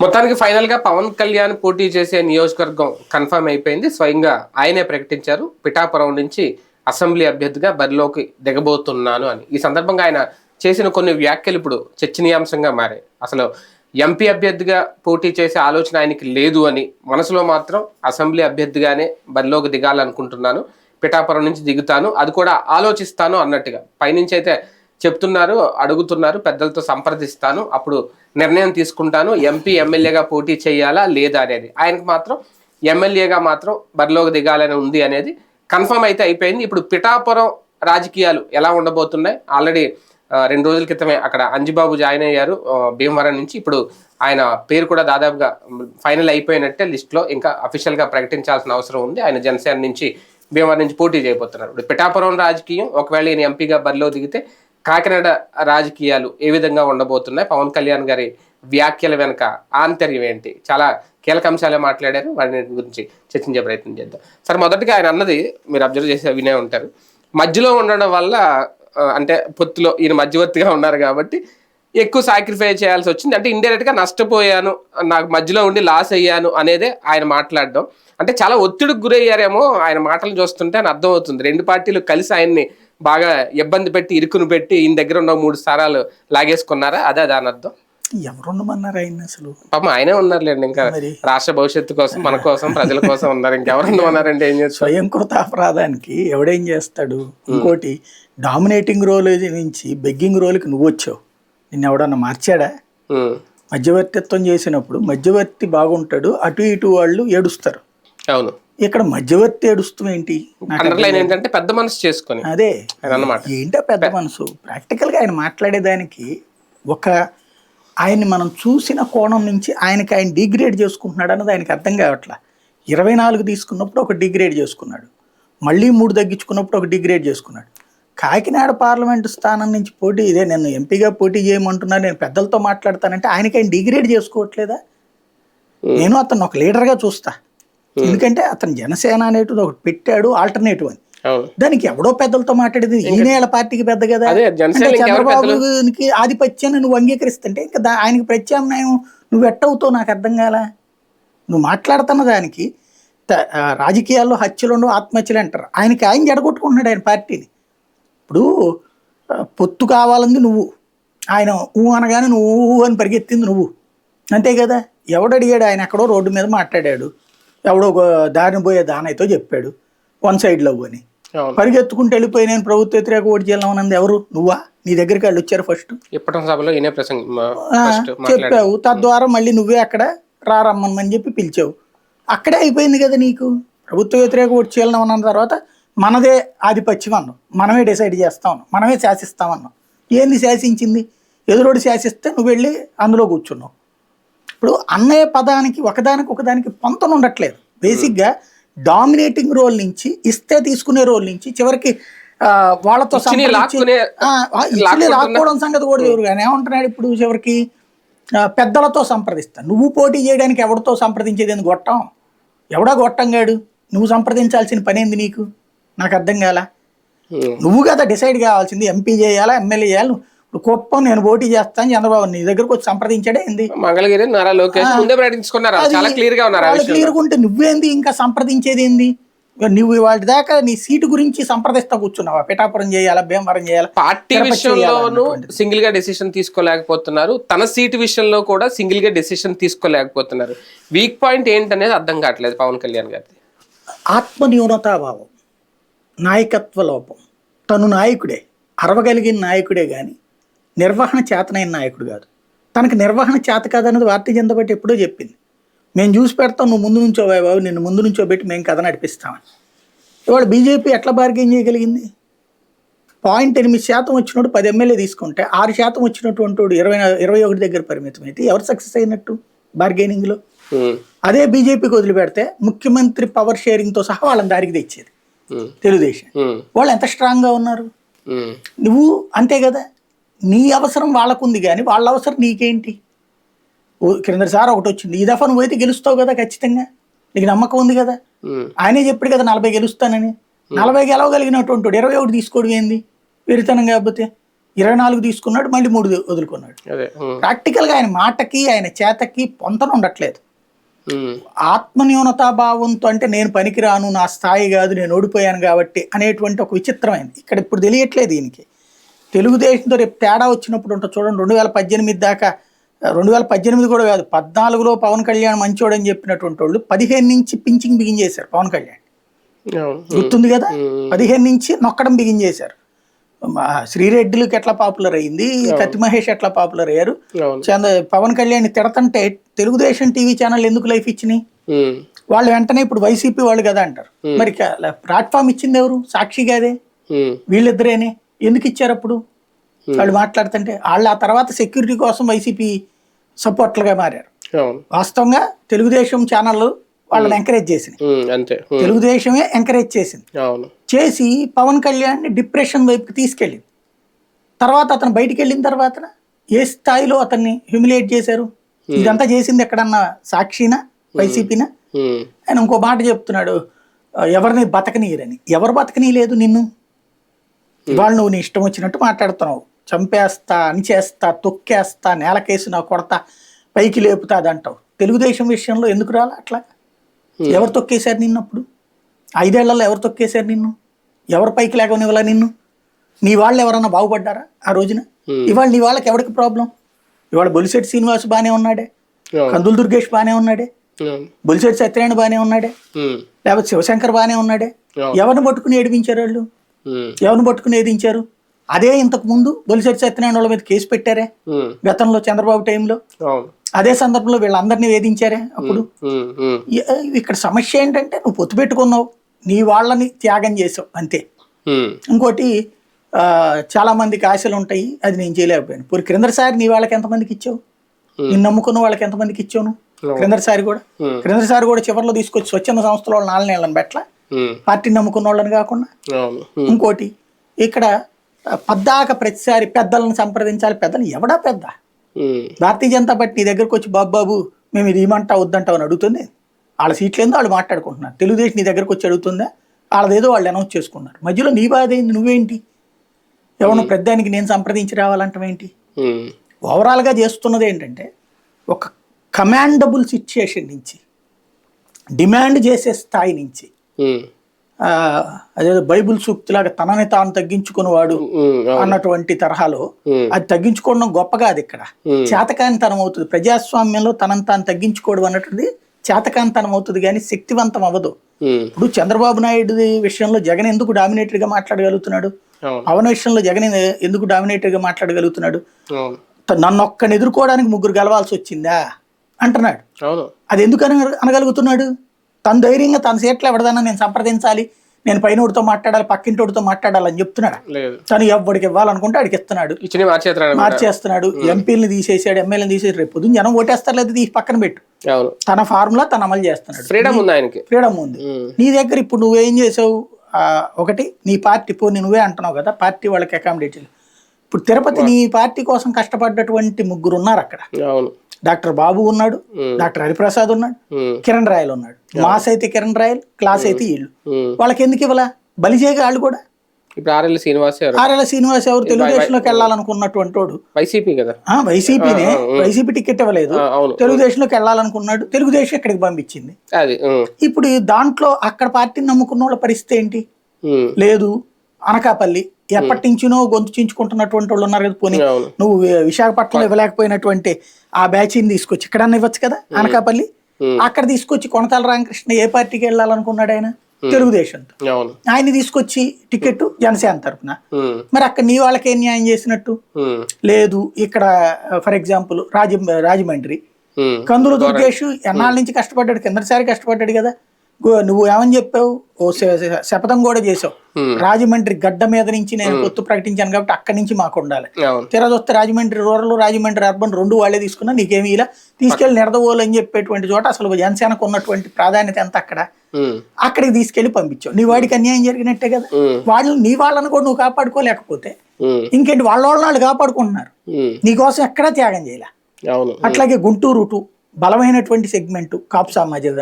మొత్తానికి ఫైనల్గా పవన్ కళ్యాణ్ పోటీ చేసే నియోజకవర్గం కన్ఫర్మ్ అయిపోయింది. స్వయంగా ఆయనే ప్రకటించారు. పిఠాపురం నుంచి అసెంబ్లీ అభ్యర్థిగా బరిలోకి దిగబోతున్నాను అని. ఈ సందర్భంగా ఆయన చేసిన కొన్ని వ్యాఖ్యలు ఇప్పుడు చర్చనీయాంశంగా మారాయి. అసలు ఎంపీ అభ్యర్థిగా పోటీ చేసే ఆలోచన ఆయనకి లేదు అని మనసులో మాత్రం అసెంబ్లీ అభ్యర్థిగానే బరిలోకి దిగాలనుకుంటున్నాను. పిఠాపురం నుంచి దిగుతాను. అది కూడా ఆలోచిస్తాను అన్నట్టుగా. పైనుంచి అయితే చెప్తున్నారు అడుగుతున్నారు పెద్దలతో సంప్రదిస్తాను అప్పుడు నిర్ణయం తీసుకుంటాను ఎంపీ ఎమ్మెల్యేగా పోటీ చేయాలా లేదా అనేది. ఆయనకు మాత్రం ఎమ్మెల్యేగా మాత్రం బరిలోకి దిగాలని ఉంది అనేది కన్ఫర్మ్ అయితే అయిపోయింది. ఇప్పుడు పిఠాపురం రాజకీయాలు ఎలా ఉండబోతున్నాయి? ఆల్రెడీ రెండు రోజుల క్రితమే అక్కడ అంజిబాబు జాయిన్ అయ్యారు. భీమవరం నుంచి ఇప్పుడు ఆయన పేరు కూడా దాదాపుగా ఫైనల్ అయిపోయినట్టే లిస్ట్లో ఇంకా అఫీషియల్గా ప్రకటించాల్సిన అవసరం ఉంది. ఆయన జనసేన నుంచి భీమవరం నుంచి పోటీ చేయబోతున్నారు. ఇప్పుడు పిఠాపురం రాజకీయం ఒకవేళ ఈయన ఎంపీగా బరిలో దిగితే కాకినాడ రాజకీయాలు ఏ విధంగా ఉండబోతున్నాయి? పవన్ కళ్యాణ్ గారి వ్యాఖ్యల వెనుక ఆంతర్యం ఏంటి? చాలా కీలక అంశాలే మాట్లాడారు. వాటి గురించి చర్చించే ప్రయత్నం చేద్దాం. సరే మొదటిగా ఆయన అన్నది మీరు అబ్జర్వ్ చేసి వినే ఉంటారు. మధ్యలో ఉండడం వల్ల అంటే పొత్తులో ఈయన మధ్యవర్తిగా ఉన్నారు కాబట్టి ఎక్కువ సాక్రిఫై చేయాల్సి వచ్చింది. అంటే ఇండైరెక్ట్గా నష్టపోయాను నాకు మధ్యలో ఉండి లాస్ అయ్యాను అనేదే ఆయన మాట్లాడడం. అంటే చాలా ఒత్తిడికి గురయ్యారేమో ఆయన మాటలు చూస్తుంటే అని అర్థమవుతుంది. రెండు పార్టీలు కలిసి ఆయన్ని బాగా ఇబ్బంది పెట్టి ఇరుకును పెట్టి ఈయన దగ్గర ఉన్న మూడు స్థానాలు లాగేసుకున్నారా? అదే దాని అర్థం. ఎవరుండమన్నారు ఆయన అసలు? పాపం ఆయనే ఉన్నారులేండి ఇంకా. రాష్ట్ర భవిష్యత్తు కోసం మన కోసం ప్రజల కోసం ఉన్నారు. ఇంకెవరన్నా ఉన్నారంటే ఏం చేస్తారు? స్వయంకృత అపరాధానికి ఎవడేం చేస్తాడు? ఇంకోటి డామినేటింగ్ రోల్ నుంచి బెగ్గింగ్ రోల్కి నువ్వు వచ్చావు. నిన్ను ఎవడన్నా మార్చాడా? మధ్యవర్తిత్వం చేసినప్పుడు మధ్యవర్తి బాగుంటాడు అటు ఇటు వాళ్ళు ఏడుస్తారు. అవును. ఇక్కడ మధ్యవర్తి ఏడుస్తాం ఏంటి? అండర్లైన్ ఏంటంటే పెద్ద మనసు చేసుకొని. అదే. అన్నమాట ఏంటో పెద్ద మనసు. ప్రాక్టికల్గా ఆయన మాట్లాడేదానికి ఒక ఆయన్ని మనం చూసిన కోణం నుంచి ఆయనకి ఆయన డిగ్రేడ్ చేసుకుంటున్నాడు అన్నది ఆయనకి అర్థం కావట్లా. ఇరవై నాలుగు తీసుకున్నప్పుడు ఒక డిగ్రేడ్ చేసుకున్నాడు. మళ్ళీ మూడు తగ్గించుకున్నప్పుడు ఒక డిగ్రేడ్ చేసుకున్నాడు. కాకినాడ పార్లమెంటు స్థానం నుంచి పోటీ ఇదే నేను ఎంపీగా పోటీ చేయమంటున్నాను నేను పెద్దలతో మాట్లాడతానంటే ఆయనకి ఆయన డిగ్రేడ్ చేసుకోవట్లేదా? నేను అతను ఒక లీడర్గా చూస్తా. ఎందుకంటే అతను జనసేన అనేటిది ఒకటి పెట్టాడు ఆల్టర్నేటివ్ అని దానికి ఎవడో పెద్దలతో మాట్లాడేది ఈయనేళ్ళ పార్టీకి పెద్ద కదా. చంద్రబాబుకి ఆధిపత్యాన్ని నువ్వు అంగీకరిస్తుంటే ఇంకా ఆయనకి ప్రత్యామ్నాయం నువ్వు ఎట్టవుతావు నాకు అర్థం కాల. నువ్వు మాట్లాడుతున్న దానికి రాజకీయాల్లో హత్యలు ఉండవు ఆత్మహత్యలు అంటారు. ఆయనకి ఆయన జడగొట్టుకుంటున్నాడు ఆయన పార్టీని. ఇప్పుడు పొత్తు కావాలంది నువ్వు. ఆయన ఊ అనగానే నువ్వు అని పరిగెత్తింది నువ్వు. అంతే కదా? ఎవడు అడిగాడు ఆయన ఎక్కడో రోడ్డు మీద మాట్లాడాడు. ఎవడో ఒక దారిని పోయే దానైతో చెప్పాడు. వన్ సైడ్ లవ్ అని. పరిగెత్తుకుంటూ వెళ్ళిపోయి నేను ప్రభుత్వ వ్యతిరేక ఓటు చేయాలన్నది ఎవరు? నువ్వా? నీ దగ్గరికి వాళ్ళు వచ్చారు ఫస్ట్. ఇప్పటి సభలో ఈయనే ప్రసంగం చెప్పావు. తద్వారా మళ్ళీ నువ్వే అక్కడ రారమ్మని చెప్పి పిలిచావు. అక్కడే అయిపోయింది కదా నీకు? ప్రభుత్వ వ్యతిరేక ఓటు చేయాలన్న తర్వాత మనదే ఆధిపత్యం అన్నాం మనమే డిసైడ్ చేస్తాం మనమే శాసిస్తామన్నాం ఏంది శాసించింది? ఎదురోడు శాసిస్తే నువ్వు వెళ్ళి అందులో కూర్చున్నావు. ఇప్పుడు అన్నయ్య పదానికి ఒకదానికి ఒకదానికి పొంతన ఉండట్లేదు. బేసిక్గా డామినేటింగ్ రోల్ నుంచి ఇస్తే తీసుకునే రోల్ నుంచి చివరికి వాళ్ళతో లాక్కోవడం సంగతి కూడా ఎవరు కానీ ఏమంటున్నాడు ఇప్పుడు చివరికి పెద్దలతో సంప్రదిస్తా. నువ్వు పోటీ చేయడానికి ఎవరితో సంప్రదించేది ఎందుకు గొట్టం? ఎవడా గొట్టంగాడు? నువ్వు సంప్రదించాల్సిన పని ఏంది నీకు? నాకు అర్థం కాల? నువ్వు కదా డిసైడ్ కావాల్సింది ఎంపీ చేయాలా ఎమ్మెల్యే చేయాలి కుప్పం నేను పోటీ చేస్తాను చంద్రబాబు నీ దగ్గరకు వచ్చి సంప్రదించాడే ఏంది? మంగళగిరి నారా లోకేష్ ముందే ప్రకటించుకున్నారు. చాలా క్లియర్గా ఉన్నారు. క్లియర్గా ఉంటే నువ్వేంది ఇంకా సంప్రదించేది ఏంది? నువ్వు వాటి దాకా నీ సీటు గురించి సంప్రదిస్తా కూర్చున్నావా? పిఠాపురం చేయాలా భీమవరం చేయాలా? పార్టీ విషయంలోనూ. సింగిల్గా డెసిషన్ తీసుకోలేకపోతున్నారు. తన సీటు విషయంలో కూడా సింగిల్గా డెసిషన్ తీసుకోలేకపోతున్నారు. వీక్ పాయింట్ ఏంటనేది అర్థం కావట్లేదు పవన్ కళ్యాణ్ గారిది. ఆత్మ న్యూనతాభావం నాయకత్వ లోపం. తను నాయకుడే అరవగలిగిన నాయకుడే కానీ నిర్వహణ చేతనైన నాయకుడు కాదు. తనకు నిర్వహణ చేత కాదన్నది భారతీయ జనతా పార్టీ ఎప్పుడో చెప్పింది. మేము చూసి పెడతాం నువ్వు ముందు నుంచో బాబు నిన్ను ముందు నుంచో పెట్టి మేము కథ నడిపిస్తామని. ఇవాళ బీజేపీ ఎట్లా బార్గెన్ చేయగలిగింది? పాయింట్ ఎనిమిది శాతం వచ్చినప్పుడు పది ఎమ్మెల్యే తీసుకుంటే ఆరు శాతం వచ్చినటువంటి వాడు ఇరవై ఇరవై ఒకటి దగ్గర పరిమితం అయితే ఎవరు సక్సెస్ అయినట్టు బార్గెనింగ్లో అదే బీజేపీకి వదిలిపెడితే ముఖ్యమంత్రి పవర్ షేరింగ్తో సహా వాళ్ళని దారికి తెచ్చేది. తెలుగుదేశం. వాళ్ళు ఎంత స్ట్రాంగ్గా ఉన్నారు? నువ్వు అంతే కదా? నీ అవసరం వాళ్ళకుంది కానీ వాళ్ళ అవసరం నీకేంటి? క్రిందసారి ఒకటి వచ్చింది. ఈ దఫా నువ్వు అయితే గెలుస్తావు కదా ఖచ్చితంగా. నీకు నమ్మకం ఉంది కదా. ఆయనే చెప్పాడు కదా నలభై గెలుస్తానని. నలభై గెలవగలిగినటువంటి ఇరవై ఒకటి తీసుకోవడం ఏంది? వెరితనం కాకపోతే. ఇరవై నాలుగు తీసుకున్నాడు మళ్ళీ మూడు వదులుకున్నాడు. ప్రాక్టికల్గా ఆయన మాటకి ఆయన చేతకి పొంతన ఉండట్లేదు. ఆత్మన్యూనతాభావంతో అంటే నేను పనికిరాను నా స్థాయి కాదు నేను ఓడిపోయాను కాబట్టి అనేటువంటి ఒక విచిత్రమైనది ఇక్కడ ఇప్పుడు తెలియట్లేదు దీనికి తెలుగుదేశంతో రేపు తేడా వచ్చినప్పుడు ఉంటుంది చూడండి రెండు వేల పద్దెనిమిది దాకా రెండు వేల పద్దెనిమిది కూడా కాదు పద్నాలుగులో పవన్ కళ్యాణ్ మంచోడని చెప్పినటువంటి వాళ్ళు పదిహేను నుంచి పించింగ్ బిగించేశారు పవన్ కళ్యాణ్. గుర్తుంది కదా? పదిహేను నుంచి నొక్కడం బిగించేశారు. మా శ్రీరెడ్డిలకి ఎట్లా పాపులర్ అయింది కత్తి మహేష్ ఎట్లా పాపులర్ అయ్యారు? పవన్ కళ్యాణ్ తిడతంటే తెలుగుదేశం టీవీ ఛానల్ ఎందుకు లైఫ్ ఇచ్చినాయి? వాళ్ళు వెంటనే ఇప్పుడు వైసీపీ వాళ్ళు కదా అంటారు. మరి ప్లాట్ఫామ్ ఇచ్చింది ఎవరు? సాక్షి కాదే ఉమ్, వీళ్ళిద్దరేనే? ఎందుకు ఇచ్చారు అప్పుడు? వాళ్ళు మాట్లాడుతుంటే వాళ్ళు ఆ తర్వాత సెక్యూరిటీ కోసం వైసీపీ సపోర్ట్లుగా మారారు. వాస్తవంగా తెలుగుదేశం ఛానల్ వాళ్ళని ఎంకరేజ్ చేసింది. ఉమ్, అంతే. ఉమ్, తెలుగుదేశమే ఎంకరేజ్ చేసింది. చేసి పవన్ కళ్యాణ్ని డిప్రెషన్ వైపుకి తీసుకెళ్ళింది. తర్వాత అతను బయటికి వెళ్ళిన తర్వాత ఏ స్థాయిలో అతన్ని హ్యూమిలేట్ చేశారు? ఇదంతా చేసింది ఎక్కడన్నా సాక్షినా వైసీపీనా ఆయన ఇంకో మాట చెప్తున్నాడు "ఆ, ఎవరిని బతకనీయరని? ఎవరు బతకనీయలేదు నిన్ను? ఇవాళ నువ్వు నీ ఇష్టం వచ్చినట్టు మాట్లాడుతున్నావు. చంపేస్తా అణిచేస్తా తొక్కేస్తా నేలకేసి నా కొడతా పైకి లేపుతా అదంటావు తెలుగుదేశం విషయంలో ఎందుకు రాలా అట్లా? ఎవరు తొక్కేశారు నిన్ను అప్పుడు? ఐదేళ్ళలో ఎవరు తొక్కేశారు నిన్ను? ఎవరు పైకి లేకనివ్వాలా నిన్ను? నీ వాళ్ళు ఎవరన్నా బాగుపడ్డారా ఆ రోజున? ఇవాళ నీ వాళ్ళకి ఎవరికి ప్రాబ్లం ఇవాళ బొలిశెట్టి శ్రీనివాస్ బాగానే ఉన్నాడే. కందులు దుర్గేష్ బాగానే ఉన్నాడే. బొలిశెట్టి సత్యనారాయణ బాగానే ఉన్నాడే. ఉమ్, లేకపోతే శివశంకర్ బాగానే ఉన్నాడే. ఎవరిని పట్టుకుని ఏడిపించారు వాళ్ళు? ఎవరిని పట్టుకుని ఏదించారు అదే ఇంతకు ముందు బొలిశెట్టి సత్యనారాయణ వాళ్ళ మీద కేసు పెట్టారే? గతంలో చంద్రబాబు టైంలో? అదే సందర్భంలో వీళ్ళందరినీ వేధించారే అప్పుడు? ఇక్కడ సమస్య ఏంటంటే నువ్వు పొత్తు పెట్టుకున్నావు నీ వాళ్ళని త్యాగం చేసావు అంతే. ఇంకోటి చాలా మందికి ఆశలు ఉంటాయి అది నేను చేయలేకపోయాను. ఇప్పుడు క్రిందసారి నీ వాళ్ళకి ఎంతమందికి ఇచ్చావు? నిన్ను నమ్ముకున్న వాళ్ళకి ఎంతమందికి ఇచ్చావు నువ్వు? క్రిందసారి కూడా. క్రిందసారి కూడా చివరిలో తీసుకొచ్చి స్వచ్ఛంద సంస్థల వాళ్ళు నాలుగు నెలలను పెట్టలా? పార్టీని నమ్ముకున్న వాళ్ళని కాకుండా ఇంకోటి ఇక్కడ పద్దాక ప్రతిసారి పెద్దలను సంప్రదించాలి పెద్దలు ఎవడా పెద్ద? భారతీయ జనతా పార్టీ నీ దగ్గరకు వచ్చి బాబు బాబు మేము ఇది ఇమంటా వద్దంటావు అని అడుగుతుంది. వాళ్ళ సీట్లు ఏందో వాళ్ళు మాట్లాడుకుంటున్నారు. తెలుగుదేశం నీ దగ్గరకు వచ్చి అడుగుతుందా? వాళ్ళదేదో వాళ్ళు అనౌన్స్ చేసుకున్నారు. మధ్యలో నీ బాధ ఏంది? నువ్వేంటి? ఎవరినో పెద్దానికి నేను సంప్రదించి రావాలంటావేంటి ఉమ్, ఓవరాల్గా చేస్తున్నది ఏంటంటే ఒక కమాండబుల్ సిచ్యుయేషన్ నుంచి డిమాండ్ చేసే స్థాయి నుంచి అదేదో బైబుల్ సూక్తిలాగా తనని తాను తగ్గించుకునేవాడు అన్నటువంటి తరహాలో అది తగ్గించుకోవడం గొప్ప కాదు ఇక్కడ. చేతకానితనం అవుతుంది. ప్రజాస్వామ్యంలో తనని తాను తగ్గించుకోవడం అన్నటువంటిది చేతకానితనం అవుతుంది కానీ శక్తివంతం అవ్వదు. ఇప్పుడు చంద్రబాబు నాయుడు విషయంలో జగన్ ఎందుకు డామినేటెడ్గా మాట్లాడగలుగుతున్నాడు? అవును. పవన్ విషయంలో జగన్ ఎందుకు డామినేటెడ్గా మాట్లాడగలుగుతున్నాడు? అవును. త- నన్ను ఒక్కని ఎదుర్కోవడానికి ముగ్గురు గెలవాల్సి వచ్చిందా? అంటున్నాడు. అది ఎందుకు అన అనగలుగుతున్నాడు? తన ధైర్యంగా తన సీట్లు ఎవడదన్నా నేను సంప్రదించాలి నేను పైనోడితో మాట్లాడాలి పక్కింటోడితో మాట్లాడాలని చెప్తున్నాడు? లేదు. తను ఎవడికి ఇవ్వాలనుకుంటే ఆడికి ఇస్తున్నాడు. మార్చేస్తున్నాడు. ఎంపీలని తీసేసాడు ఎమ్మెల్యేని తీసేసి రేపు పొద్దున్న జనం ఓటేస్తారు లేదా తీసి పక్కన పెట్టు. తన ఫార్ములా తను అమలు చేస్తున్నాడు. ఫ్రీడమ్ ఉంది ఆయనకి. ఫ్రీడమ్ ఉంది. నీ దగ్గర ఇప్పుడు నువ్వేం చేసావు? ఆ, ఒకటి నీ పార్టీ పోనీ నువ్వే అంటున్నావు కదా పార్టీ వాళ్ళకి అకామిడేట్ ఇప్పుడు తిరుపతి నీ పార్టీ కోసం కష్టపడ్డటువంటి ముగ్గురు ఉన్నారు అక్కడ. అవును. డాక్టర్ బాబు ఉన్నాడు డాక్టర్ హరిప్రసాద్ ఉన్నాడు కిరణ్ రాయల్ ఉన్నాడు. మాస్ అయితే కిరణ్ రాయల్ క్లాస్ అయితే వీళ్ళు. వాళ్ళకి ఎందుకు ఇవ్వాల? బలిజేగా వాళ్ళు కూడా. ఇప్పుడు ఆర్ఎల్ శ్రీనివాస్ ఆర్ఎల్ శ్రీనివాస్ ఎవరు? తెలుగుదేశంలోకి వెళ్ళాలనుకున్నటువంటి వాడు. వైసీపీ కదా. వైసీపీనే. వైసీపీ టికెట్ ఇవ్వలేదు. తెలుగుదేశంలోకి వెళ్ళాలనుకున్నాడు. తెలుగుదేశం ఇక్కడికి పంపించింది. అది ఇప్పుడు దాంట్లో అక్కడ పార్టీని నమ్ముకున్న వాళ్ళ పరిస్థితి ఏంటి? లేదు. అనకాపల్లి ఎప్పటి నుంచినో గొంతు చించుకుంటున్నటువంటి వాళ్ళు ఉన్నారు కదా పోనీ. నువ్వు విశాఖపట్నంలో ఇవ్వలేకపోయినటువంటి ఆ బ్యాచ్ని తీసుకొచ్చి ఇక్కడన్నా ఇవ్వచ్చు కదా? అనకాపల్లి. అక్కడ తీసుకొచ్చి కొనతాల రామకృష్ణ ఏ పార్టీకి వెళ్ళాలనుకున్నాడు ఆయన? తెలుగుదేశంతో అవును. ఆయన తీసుకొచ్చి టికెట్ జనసేన తరపున. ఉమ్, మరి అక్కడ నీ వాళ్ళకి న్యాయం చేసినట్టు? లేదు ఇక్కడ ఫర్ ఎగ్జాంపుల్ రాజ రాజమండ్రి. కందులు దుర్గేష్ ఎన్నాళ్ళ నుంచి కష్టపడ్డాడు? కిందసారి కష్టపడ్డాడు కదా? నువ్వు ఏమని చెప్పావు? ఓ శపథం కూడా చేసావు రాజమండ్రి గడ్డ మీద నుంచి నేను పొత్తు ప్రకటించాను కాబట్టి అక్కడి నుంచి మాకు ఉండాలి. తీరా వస్తే రాజమండ్రి రూరల్ రాజమండ్రి అర్బన్ రెండు వాళ్ళే తీసుకున్నా నీకేమి ఇలా తీసుకెళ్ళి నిడదవోలు అని చెప్పేటువంటి చోట అసలు జనసేనకు ఉన్నటువంటి ప్రాధాన్యత ఎంత అక్కడ? అక్కడికి తీసుకెళ్ళి పంపించావు. నీ వాడికి అన్యాయం జరిగినట్టే కదా. వాళ్ళు నీ వాళ్ళని కూడా నువ్వు కాపాడుకోలేకపోతే ఇంకేంటి వాళ్ళ వాళ్ళని వాళ్ళు కాపాడుకుంటున్నారు. నీకోసం ఎక్కడా త్యాగం చేయలే. అట్లాగే గుంటూరు టు బలమైనటువంటి సెగ్మెంట్ కాపు సామాజిక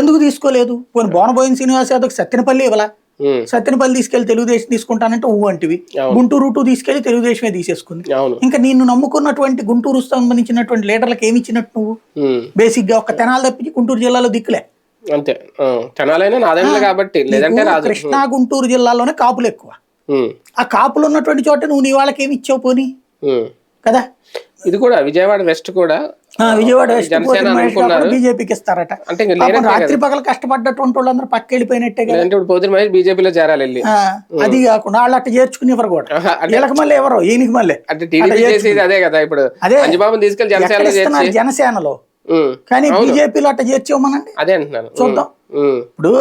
ఎందుకు తీసుకోలేదు? పోనీ బోనబోయిన శ్రీనివాస్ యాదవ్ సత్యనపల్లి ఇవ్వలా? సత్యనపల్లి తీసుకెళ్ళి తెలుగుదేశం తీసుకుంటానంటే ఊ అంటివి. గుంటూరు టూ తీసుకెళ్ళి తెలుగుదేశమే తీసేసుకుంది. ఇంకా నిన్ను నమ్ముకున్నటువంటి గుంటూరు సంబంధించినటువంటి లీడర్లకు ఏమి ఇచ్చినట్టు నువ్వు? బేసిక్గా ఒక తెనాలు తప్పించి గుంటూరు జిల్లాలో దిక్కులే. అంతే. తెనాలైనా కాబట్టి లేదంటే కృష్ణా గుంటూరు జిల్లాలోనే కాపులు ఎక్కువ. ఆ కాపులు ఉన్నటువంటి చోట నువ్వు నీ వాళ్ళకి ఏమి ఇచ్చావు పోని. కదా? ఇది కూడా విజయవాడ వెస్ట్ కూడా విజయవాడ వెస్ట్ జనసేన బీజేపీకి ఇస్తారట. అంటే రాత్రి పగలు కష్టపడ్డటువంటి వాళ్ళందరూ పక్క వెళ్ళిపోయినట్టే కదా. లేదంటే ఇప్పుడు పోతున్న మహేష్ బీజేపీలో చేరాలి వెళ్ళి. అది కాకుండా వాళ్ళు అట్ట చేర్చుకునేవారు కూడా. వీళ్ళకి మళ్ళీ ఎవరో? ఈయనకి మళ్ళీ. అంటే టీడీపీ చేసేది అదే కదా ఇప్పుడు. అదే. అంజబాబుని తీసుకెళ్ళి ఎక్కడ జనసేనలో కానీ బీజేపీలో అట్ట చేర్చేమనండి అదే అంటున్నాను. చూద్దాం. ఇప్పుడు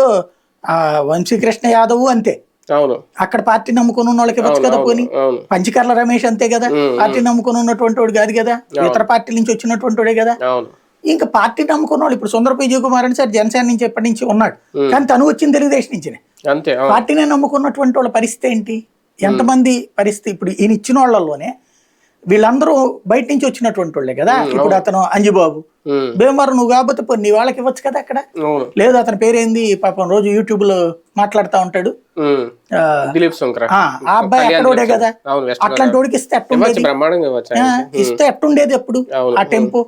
ఆ వంశీకృష్ణ యాదవ్ అంతే. అక్కడ పార్టీ నమ్ముకుని ఉన్న వాళ్ళకి ఇవ్వచ్చు కదా పోని? పంచకర్ల రమేష్ అంతే కదా? పార్టీ నమ్ముకుని ఉన్నటువంటి వాడు కాదు కదా? ఇతర పార్టీల నుంచి వచ్చినటువంటి వాడే కదా? ఇంకా పార్టీ నమ్ముకున్న వాళ్ళు ఇప్పుడు సుందర విజయ్ కుమార్ అని సార్ జనసేన నుంచి ఎప్పటి నుంచి ఉన్నాడు? కానీ తను వచ్చింది తెలుగుదేశం నుంచినే. పార్టీనే నమ్ముకున్నటువంటి వాళ్ళ పరిస్థితి ఏంటి? ఎంతమంది పరిస్థితి ఇప్పుడు ఈయన ఇచ్చిన వాళ్ళలోనే వీళ్ళందరూ బయట నుంచి వచ్చినటువంటి వాళ్ళే కదా? ఇప్పుడు అతను అంజిబాబు. భీమవరం నువ్వు కాకపోతే నీ వాళ్ళకి ఇవ్వచ్చు కదా అక్కడ? లేదు అతని పేరేంది? పాపం రోజు యూట్యూబ్లో మాట్లాడుతూ ఉంటాడు. ఆ, అబ్బాయి అక్కడోడే కదా? అట్లాంటి వాడికి ఇస్తే ఆయనకి. ఇస్తే ఎట్టుండేది ఎప్పుడు. ఆ టెంపో.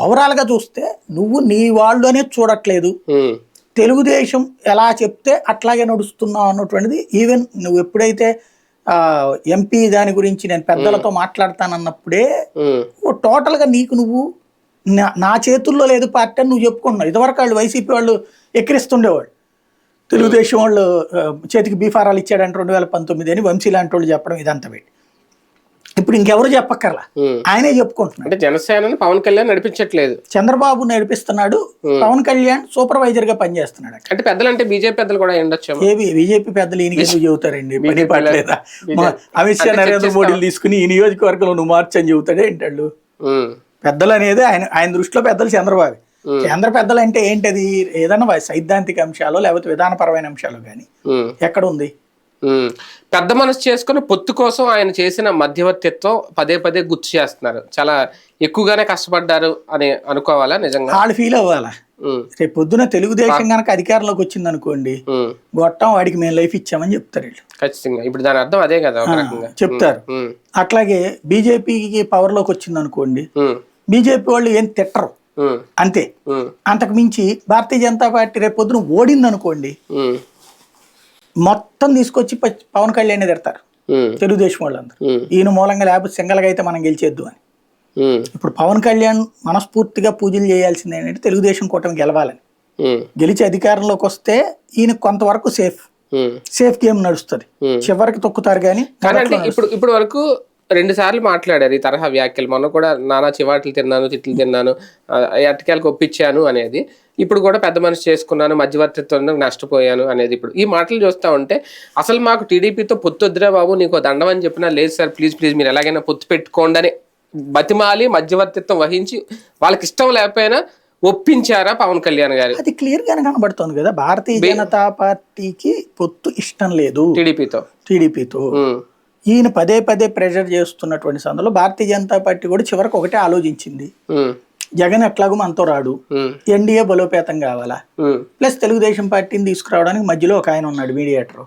ఓవరాల్గా చూస్తే నువ్వు నీ వాళ్ళు అనేది చూడట్లేదు. తెలుగుదేశం ఎలా చెప్తే అట్లాగే నడుస్తున్నావు అన్నటువంటిది ఈవెన్ నువ్వు ఎప్పుడైతే ఎంపీ దాని గురించి నేను పెద్దలతో మాట్లాడతానన్నప్పుడే టోటల్గా నీకు నువ్వు నా- చేతుల్లో లేదు పార్టీ అని నువ్వు చెప్పుకుంటున్నావు ఇదివరకు వాళ్ళు వైసీపీ వాళ్ళు ఎక్కిరిస్తుండేవాళ్ళు. తెలుగుదేశం వాళ్ళు చేతికి బీఫారాలు ఇచ్చాడంటే రెండు వేల పంతొమ్మిది అని వంశీ లాంటి వాళ్ళు చెప్పడం ఇదంతా పెట్టి ఇప్పుడు ఇంకెవరు చెప్పక్కర్లా. ఆయనే చెప్పుకుంటున్నాడు. అంటే జనసేనని పవన్ కళ్యాణ్ నడిపించట్లేదు. చంద్రబాబు నడిపిస్తున్నాడు. పవన్ కళ్యాణ్ సూపర్వైజర్గా పనిచేస్తున్నాడు అంటే పెద్దలు అంటే బీజేపీ పెద్దలు కూడా ఉండొచ్చేమో ఏవి? బీజేపీ పెద్దలు ఈయనకి ఎందుకు చెబుతారండి? పని అమిత్ షా నరేంద్ర. మోడీలు తీసుకుని ఈ నియోజకవర్గంలో నువ్వు మార్చని చెబుతాడే ఏంటాళ్ళు? పెద్దలు అనేది ఆయన ఆయన దృష్టిలో పెద్దలు చంద్రబాబు. కేంద్ర పెద్దలు అంటే ఏంటది? ఏదన్నా సైద్ధాంతిక అంశాలు లేకపోతే విధానపరమైన అంశాలు కానీ ఎక్కడ ఉంది. పెద్ద మనసు చేసుకుని పొత్తు కోసం ఆయన చేసిన మధ్యవర్తిత్వం పదే పదే గుర్తు చేస్తున్నారు. చాలా ఎక్కువగానే కష్టపడ్డారు అని అనుకోవాలా నిజంగా? వాళ్ళు ఫీల్ అవ్వాలా? రేపు పొద్దున తెలుగుదేశం కనుక అధికారంలోకి వచ్చింది అనుకోండి గొట్టం వాడికి మేము లైఫ్ ఇచ్చామని చెప్తారు వీళ్ళు. ఖచ్చితంగా. ఇప్పుడు దాని అర్థం అదే కదా చెప్తారు. అట్లాగే బీజేపీకి పవర్లోకి వచ్చింది అనుకోండి బీజేపీ వాళ్ళు ఏం తిట్టరు. అంతే. అంతకు మించి భారతీయ జనతా పార్టీ రేపు పొద్దున ఓడింది అనుకోండి మొత్తం తీసుకొచ్చి పవన్ కళ్యాణ్ తిడతారు. తెలుగుదేశం వాళ్ళందరూ. ఈయన మూలంగా లేకపోతే సింగల్గా అయితే మనం గెలిచేద్దు అని. ఇప్పుడు పవన్ కళ్యాణ్ మనస్ఫూర్తిగా పూజలు చేయాల్సింది ఏంటంటే తెలుగుదేశం కూటమి గెలవాలని. గెలిచి అధికారంలోకి వస్తే ఈయన కొంతవరకు సేఫ్. సేఫ్ గేమ్ నడుస్తుంది. చివరికి తొక్కుతారు కానీ ఇప్పుడు ఇప్పుడు వరకు రెండు సార్లు మాట్లాడారు ఈ తరహా వ్యాఖ్యలు. మొన్న కూడా నానా చివాట్లు తిన్నాను తిట్లు తిన్నాను ఆ, అట్టకాయలకు ఒప్పించాను అనేది. ఇప్పుడు కూడా పెద్ద మనిషి చేసుకున్నాను మధ్యవర్తిత్వంలో నష్టపోయాను అనేది ఇప్పుడు. ఈ మాటలు చూస్తా ఉంటే అసలు మాకు టీడీపీతో పొత్తు వద్దురా బాబు నీకు దండం అని చెప్పినా లేదు సార్ ప్లీజ్ ప్లీజ్ మీరు ఎలాగైనా పొత్తు పెట్టుకోండి అని బతిమాలి మధ్యవర్తిత్వం వహించి వాళ్ళకి ఇష్టం లేకపోయినా ఒప్పించారా పవన్ కళ్యాణ్ గారు? అది క్లియర్ గానే కనబడుతుంది కదా భారతీయ జనతా పార్టీకి పొత్తు ఇష్టం లేదు. టీడీపీతో. టీడీపీతో. ఈయన పదే పదే ప్రెషర్ చేస్తున్నటువంటి సందర్భంలో భారతీయ జనతా పార్టీ కూడా చివరికి ఒకటే ఆలోచించింది. జగన్ ఎట్లాగో మనతో రాడు. ఎన్డీఏ బలోపేతం కావాలా? ప్లస్ తెలుగుదేశం పార్టీని తీసుకురావడానికి మధ్యలో ఒక ఆయన ఉన్నాడు మీడియేటర్.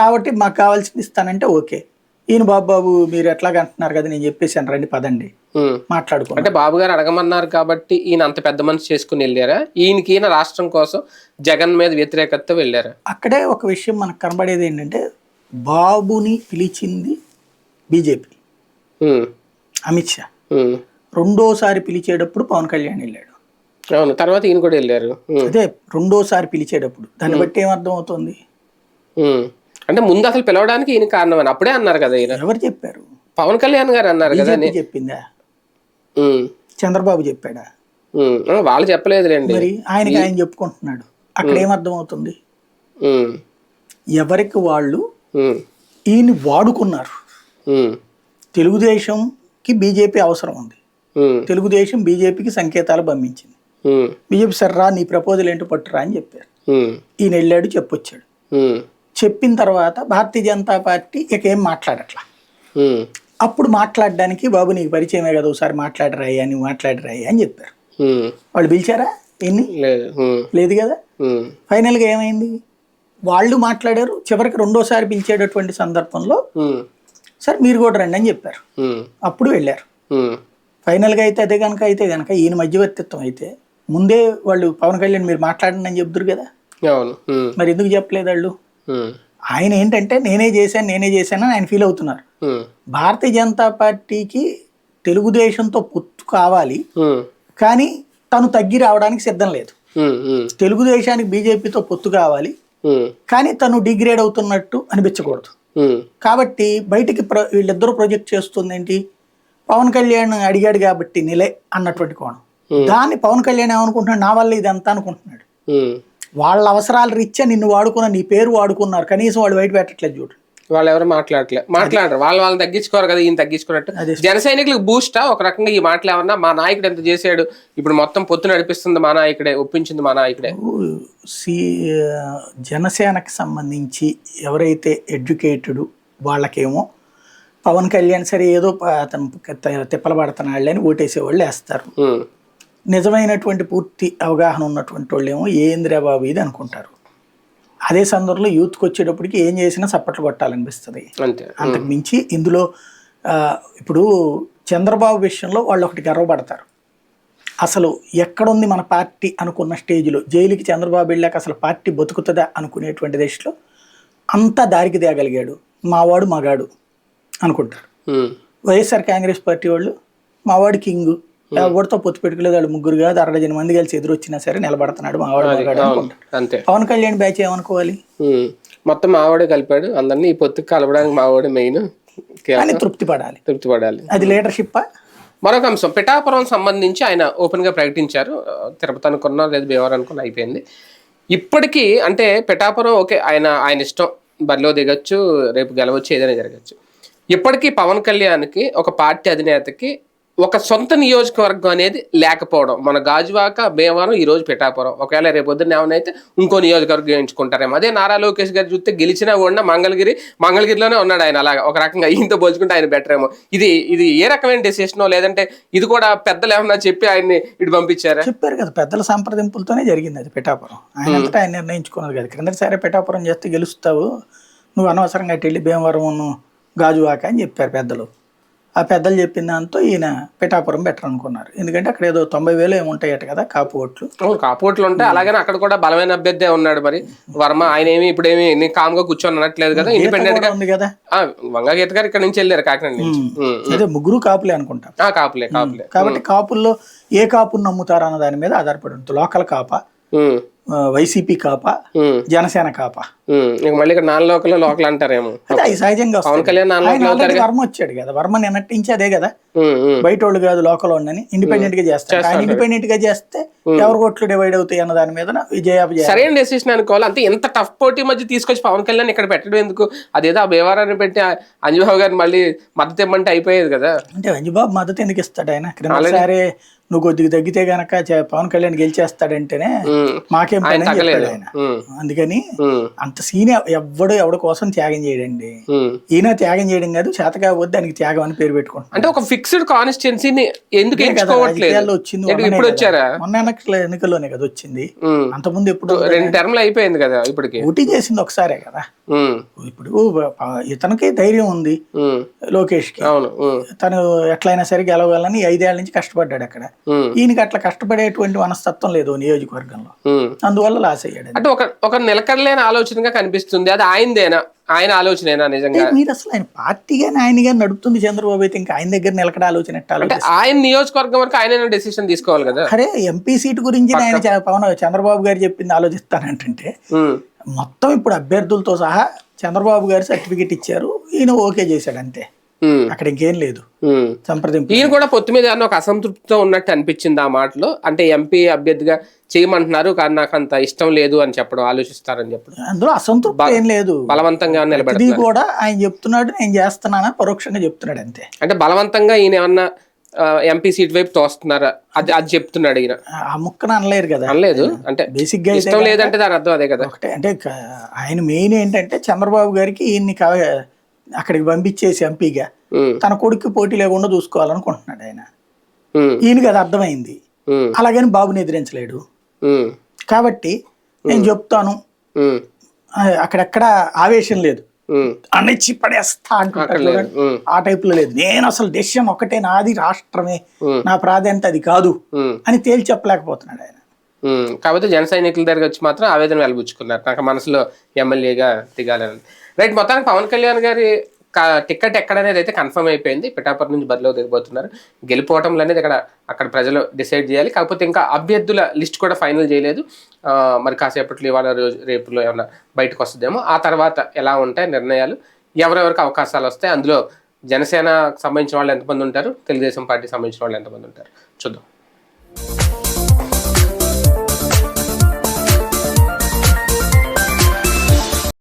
కాబట్టి మాకు కావాల్సింది ఇస్తానంటే ఓకే. ఈయన బాబు బాబు మీరు ఎట్లాగ అంటున్నారు కదా నేను చెప్పేసాను రండి పదండి. మాట్లాడుకున్నాం అంటే బాబు గారు అడగమన్నారు కాబట్టి ఈయన అంత పెద్ద మనిషి చేసుకుని వెళ్ళారా? ఈయనకి ఈయన రాష్ట్రం కోసం జగన్ మీద వ్యతిరేకతతో వెళ్ళారా? అక్కడే ఒక విషయం మనకు కనబడేది ఏంటంటే బాబుని పిలిచింది బీజేపీ. అమిత్ షా. రెండోసారి పిలిచేటప్పుడు పవన్ కళ్యాణ్ వెళ్ళాడు. అవును తర్వాత ఈయన కూడా వెళ్ళారు. అదే రెండోసారి పిలిచేటప్పుడు. దాన్ని బట్టి ఏమర్థం అవుతుంది. అంటే ముందు అసలు పిలవడానికి ఈయన కారణం అని అప్పుడే అన్నారు కదా ఈయన. ఎవరు చెప్పారు? పవన్ కళ్యాణ్ గారు అన్నారు కదా చెప్పిందా? చంద్రబాబు చెప్పాడా? వాళ్ళు చెప్పలేదులేండి. మరి ఆయనకి ఆయన చెప్పుకుంటున్నాడు. అక్కడ ఏమర్థం అవుతుంది ఎవరికి వాళ్ళు ఈయన్ని వాడుకున్నారు? తెలుగుదేశంకి బీజేపీ అవసరం ఉంది. తెలుగుదేశం బీజేపీకి సంకేతాలు పంపించింది. బీజేపీ సరే రా నీ ప్రపోజల్ ఏంటో పట్టురా అని చెప్పారు. ఈయన వెళ్ళాడు చెప్పొచ్చాడు. చెప్పిన తర్వాత భారతీయ జనతా పార్టీ ఇక ఏం మాట్లాడట్లా. అప్పుడు మాట్లాడడానికి బాబు నీకు పరిచయమే కదా ఒకసారి మాట్లాడరాయ్యా నువ్వు మాట్లాడరాయ్యా అని చెప్పారు. వాళ్ళు పిలిచారా? ఎన్ని? లేదు. కదా. ఫైనల్గా ఏమైంది? వాళ్ళు మాట్లాడారు. చివరికి రెండోసారి పిలిచేటటువంటి సందర్భంలో సార్ మీరు కూడా రండి అని చెప్పారు. అప్పుడు వెళ్ళారు. ఫైనల్గా అయితే అదే కనుక అయితే కనుక ఈయన మధ్యవర్తిత్వం అయితే ముందే వాళ్ళు పవన్ కళ్యాణ్ మీరు మాట్లాడండి అని చెప్తురు కదా? మరి ఎందుకు చెప్పలేదు వాళ్ళు? ఆయన ఏంటంటే నేనే చేశాను నేనే చేశాను అని ఆయన ఫీల్ అవుతున్నారు. భారతీయ జనతా పార్టీకి తెలుగుదేశంతో పొత్తు కావాలి. కానీ తను తగ్గి రావడానికి సిద్ధం లేదు. తెలుగుదేశానికి బీజేపీతో పొత్తు కావాలి. కానీ తను డిగ్రేడ్ అవుతున్నట్టు అనిపించకూడదు. కాబట్టి బయటికి ప్ర వీళ్ళిద్దరూ ప్రొజెక్ట్ చేస్తుంది ఏంటి పవన్ కళ్యాణ్ అడిగాడు కాబట్టి నిలే అన్నటువంటి కోణం. దాన్ని పవన్ కళ్యాణ్ ఏమనుకుంటున్నాడు? నా వల్ల ఇదంతా అనుకుంటున్నాడు. వాళ్ళ అవసరాల రీత్యా నిన్ను వాడుకున్న నీ పేరు వాడుకున్నారు. కనీసం వాళ్ళు బయట పెట్టట్లేదు చూడు. వాళ్ళు ఎవరు మాట్లాడలే మాట్లాడరు. వాళ్ళు వాళ్ళని తగ్గించుకోరు కదా ఈయన తగ్గించుకున్నట్టు. జన సైనికులకు బూస్టా ఒక రకంగా ఈ మాటలు ఏమన్నా మా నాయకుడు ఎంత చేశాడు? ఇప్పుడు మొత్తం పొత్తు నడిపిస్తుంది మా నాయకుడే ఒప్పించింది మా నాయకుడే. సి జనసేనకి సంబంధించి ఎవరైతే ఎడ్యుకేటెడ్ వాళ్ళకేమో పవన్ కళ్యాణ్ సరే ఏదో అతను తిప్పలు పడుతున్నాళ్ళని అని ఓటేసేవాళ్ళు వేస్తారు. నిజమైనటువంటి పూర్తి అవగాహన ఉన్నటువంటి వాళ్ళు ఏమో ఏంద్రా బాబు ఇది అనుకుంటారు. అదే సందర్భంలో యూత్కి వచ్చేటప్పటికి ఏం చేసినా చప్పట్లు కొట్టాలనిపిస్తుంది. అంతే. అంతకు మించి ఇందులో ఇప్పుడు చంద్రబాబు విషయంలో వాళ్ళు ఒకటి గర్వపడతారు. అసలు ఎక్కడుంది మన పార్టీ అనుకున్న స్టేజ్లో? జైలుకి చంద్రబాబు వెళ్ళాక అసలు పార్టీ బతుకుతుందా అనుకునేటువంటి దశలో అంతా దారికి తేగలిగాడు. మావాడు మగాడు. అనుకుంటారు. వైఎస్ఆర్ కాంగ్రెస్ పార్టీ వాళ్ళు మావాడు కింగ్ ఎవరితో పొత్తు పెట్టుకోలేదు వాళ్ళు ముగ్గురు కాదు అరడజన మంది కలిసి ఎదురొచ్చినా సరే నిలబడుతున్నాడు మావాడు అంతే. పవన్ కళ్యాణ్ బ్యాచ్ ఏమనుకోవాలి? మొత్తం మావాడే కలిపాడు అందరినీ ఈ పొత్తుకు కలపడానికి మావాడే మెయిన్. కానీ తృప్తి పడాలి. తృప్తి పడాలి అది లీడర్షిప్ మరొక అంశం పిఠాపురం సంబంధించి ఆయన ఓపెన్గా ప్రకటించారు. తిరుపతి అనుకున్నా లేదు భీమవరం అనుకున్నా అయిపోయింది. ఇప్పటికీ అంటే పిఠాపురం ఓకే ఆయన ఆయన ఇష్టం. బరిలో దిగొచ్చు రేపు గెలవచ్చు ఏదైనా జరగచ్చు. ఇప్పటికీ పవన్ కళ్యాణ్కి ఒక పార్టీ అధినేతకి ఒక సొంత నియోజకవర్గం అనేది లేకపోవడం. మన గాజువాక భీమవరం ఈ రోజు పిఠాపురం. ఒకవేళ రేపు పొద్దున్న ఏమైనా అయితే ఇంకో నియోజకవర్గం ఎంచుకుంటారేమో. అదే నారా లోకేష్ గారు చూస్తే గెలిచినా ఉన్న మంగళగిరి మంగళగిరిలోనే ఉన్నాడు ఆయన అలాగా. ఒక రకంగా ఈయనతో పోల్చుకుంటే ఆయన బెటర్ ఏమో. ఇది ఇది ఏ రకమైన డెసిషనో లేదంటే ఇది కూడా పెద్దలు ఏమన్నా చెప్పి ఆయన్ని ఇటు పంపించారా? చెప్పారు కదా పెద్దల సంప్రదింపులతోనే జరిగింది అది పిఠాపురం. ఆయన అంతటా ఆయన నిర్ణయించుకున్నది కదా. క్రిందటిసారి పిఠాపురం చేస్తే గెలుస్తావు. నువ్వు అనవసరంగా వెళ్ళి భీమవరం గాజువాక అని చెప్పారు పెద్దలు. ఆ పెద్దలు చెప్పిన దాంతో ఈయన పిఠాపురం బెటర్ అనుకున్నారు. ఎందుకంటే అక్కడ ఏదో తొంభై వేలు ఏముంటాయట కదా కాపు ఓట్లు. అవును కాపోట్లు ఉంటాయి. అలాగనే అక్కడ కూడా బలమైన అభ్యర్థి ఉన్నాడు మరి. వర్మ ఆయన ఏమి ఇప్పుడేమి నీ కామ్గా కూర్చొని అనట్లేదు కదా ఇండిపెండెంట్ కూడా ఉంది కదా. ఆ, వంగ గీత గారు ఇక్కడ నుంచి వెళ్ళారు కాకినాడ నుంచి. అదే ముగ్గురు కాపులే అనుకుంటాం. ఆ, కాపులే కాపులే. కాబట్టి కాపుల్లో ఏ కాపును నమ్ముతారు అన్న దాని మీద ఆధారపడి ఉంటుంది. లోకల్ కాపా వైసీపీ కాపా జనసేన కాపా. మళ్ళీ ఇక్కడ నాన్ లోకల్ లోకల్ అంటారేమో. అదే సహజంగా పవన్. కళ్యాణ్ వర్మ వచ్చాడు కదా. వర్మ నిన్నట్టించి అదే కదా. బయట వాళ్ళు కాదు లోకల్ ఉండని ఇండిపెండెంట్గా చేస్తారు. ఆయన ఇండిపెండెంట్గా చేస్తే ఎవరి ఓట్లు డివైడ్ అవుతాయి అన్న దాని మీద విజయాపజయ సరైన డెసిషన్ అనుకోవాలి. అంతే ఎంత టఫ్ పోటీ మధ్య తీసుకొచ్చి పవన్ కళ్యాణ్ ఇక్కడ పెట్టడం ఎందుకు? అదేదో ఆ భీమవరాన్ని పెట్టి అంజుబాబు గారిని మళ్ళీ మద్దతు ఇమ్మంటే అయిపోయేది కదా. అంటే అంజుబాబు మద్దతు ఎందుకు ఇస్తాడు ఆయన? క్రిందసారి నువ్వు కొద్దిగా తగ్గితే గనక పవన్ కళ్యాణ్ గెలిచేస్తాడంటేనే మాకేం ఆయన అందుకని అంత సీన్ ఎవడు ఎవడి కోసం త్యాగం చేయడండి. ఈయన త్యాగం చేయడం కాదు చేత కాకపోతే దానికి త్యాగం అని పేరు పెట్టుకుంటాం అంటే ఒక ఫిక్స్డ్ కాన్స్టిట్యున్సీని ఎందుకు ఎంచుకోవట్లేదు? వచ్చింది ఇప్పుడు. వచ్చారా? మొన్న ఎన్నికల ఎన్నికల్లోనే కదా వచ్చింది. ఉమ్. అంతకుముందు ఎప్పుడు రెండు టర్మ్లు అయిపోయింది కదా ఇప్పటికి. పోటీ చేసింది ఒకసారే కదా. ఇప్పుడు ఇతనికి ధైర్యం ఉంది లోకేష్కి తను ఎట్లయినా సరే గెలవాలని ఐదేళ్ళ నుంచి కష్టపడ్డాడు అక్కడ. ఈయనకి అట్లా కష్టపడేటువంటి మనస్తత్వం లేదు నియోజకవర్గంలో. అందువల్ల లాస్ అయ్యాడు అంటే ఒక ఒక నిలకడలేని ఆలోచనగా కనిపిస్తుంది. అది ఆయనదేనా? ఆయన ఆలోచనేనా నిజంగా? మీరు అసలు ఆయన పార్టీగానే ఆయనగా నడుపుతుంది చంద్రబాబు అయితే ఇంకా ఆయన దగ్గర నిలకడ ఆలోచన? ఆయన నియోజకవర్గం వరకు ఆయన డెసిషన్ తీసుకోవాలి కదా? అరే ఎంపీ సీటు గురించి ఆయన పవన్ చంద్రబాబు గారు చెప్పింది ఆలోచిస్తానంటే మొత్తం ఇప్పుడు అభ్యర్థులతో సహా చంద్రబాబు గారు సర్టిఫికెట్ ఇచ్చారు. ఈయన ఓకే చేశాడు అంతే. అక్కడ ఇంకేం లేదు. సంప్రదింపు. ఈయన కూడా పొత్తు మీద ఒక అసంతృప్తితో ఉన్నట్టు అనిపించింది ఆ మాటలో? అంటే ఎంపీ అభ్యర్థిగా చేయమంటున్నారు కానీ నాకు అంత ఇష్టం లేదు అని చెప్పడం ఆలోచిస్తారని చెప్పడం. అందులో అసంతృప్తి ఏం లేదు. బలవంతంగా ఇది నిలబెడతారు? కూడా ఆయన చెప్తున్నాడు నేను చేస్తున్నానా పరోక్షంగా చెప్తున్నాడు అంతే. అంటే బలవంతంగా ఈయన ఏమన్నా ఎంపీ సీట్ వైపు తోస్తున్నారా? అది అది చెప్తున్నాడు ఈయన. ఆ ముక్కన అనలేరు కదా. అనలేదు. అంటే బేసిక్గా ఇష్టం లేదంటే దాని అర్థం అదే కదా. ఒకటే అంటే ఆయన మెయిన్ ఏంటంటే చంద్రబాబు గారికి ఈయన్ని అక్కడికి పంపించేసి ఎంపీగా తన కొడుక్కి పోటీ లేకుండా చూసుకోవాలనుకుంటున్నాడు ఆయన. ఈయనకి అది అర్థమైంది. అలాగని బాబుని ఎదిరించలేడు. కాబట్టి నేను చెప్తాను. అక్కడెక్కడ ఆవేశం లేదు. అణిచి పడేస్తా అంటుంటారు. ఉమ్, ఆ టైప్లో లేదు. నేను అసలు డెసిషన్ ఒకటే నాది రాష్ట్రమే నా ప్రాధాన్యత అది కాదు అని తేల్చి చెప్పలేకపోతున్నాడు ఆయన. కాకపోతే జన సైనికుల దగ్గర వచ్చి మాత్రం ఆవేదన వెలబుచ్చుకున్నారు. నాకు మనసులో ఎమ్మెల్యేగా దిగాలని. రైట్ మొత్తానికి పవన్ కళ్యాణ్ గారి క- టికెట్ ఎక్కడనేది అయితే కన్ఫర్మ్ అయిపోయింది. పిఠాపురం నుంచి బరిలో దిగబోతున్నారు గెలిపోవటంలో అనేది ఇక్కడ అక్కడ ప్రజలు డిసైడ్ చేయాలి. కాకపోతే ఇంకా అభ్యర్థుల లిస్ట్ కూడా ఫైనల్ చేయలేదు. మరి కాసేపట్లో ఇవాళ రోజు రేపులో ఏమైనా బయటకు వస్తుందేమో ఆ తర్వాత ఎలా ఉంటాయి నిర్ణయాలు ఎవరెవరికి అవకాశాలు వస్తాయి అందులో జనసేన సంబంధించిన వాళ్ళు ఎంతమంది ఉంటారు తెలుగుదేశం పార్టీకి సంబంధించిన వాళ్ళు ఎంతమంది ఉంటారు చూద్దాం.